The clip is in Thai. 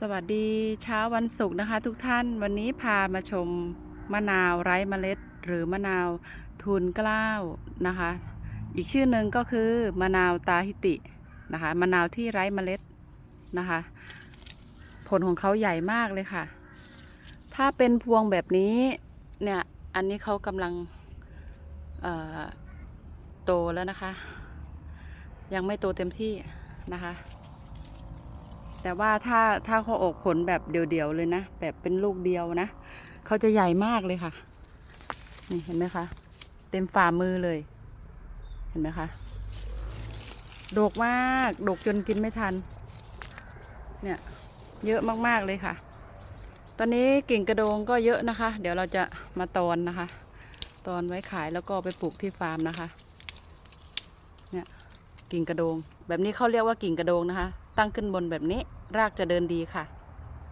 สวัสดีเช้าวันศุกร์นะคะ ทุกท่านวันนี้พามาชมมะนาวไร้เมล็ด หรือมะนาวทูลเกล้าวนะคะ อีกชื่อหนึ่งก็คือมะนาวตาฮิตินะคะมะนาวที่ไร้เมล็ดนะคะ ผลของเขาใหญ่มากเลยค่ะ ถ้าเป็นพวงแบบนี้เนี่ยอันนี้เขากำลังโตแล้วนะคะ ยังไม่โตเต็มที่นะคะ แต่ว่าถ้าถ้าเขาออกผลแบบเดียวๆเลยนะ แบบเป็นลูกเดียวนะเขาจะใหญ่มากเลยค่ะ นี่เห็นไหมคะ เต็มฝ่ามือเลย เห็นไหมคะดกมากดกจนกินไม่ทัน เนี่ย เยอะมากๆเลยค่ะ ตอนนี้กิ่งกระโดงก็เยอะนะคะ เดี๋ยวเราจะมาตอนนะคะ ตอนไว้ขายแล้วก็ไปปลูกที่ฟาร์มนะคะ เนี่ยกิ่งกระโดง แบบนี้เขาเรียกว่ากิ่งกระโดงนะคะ ตั้งขึ้นบนแบบนี้รากจะเดินดีค่ะ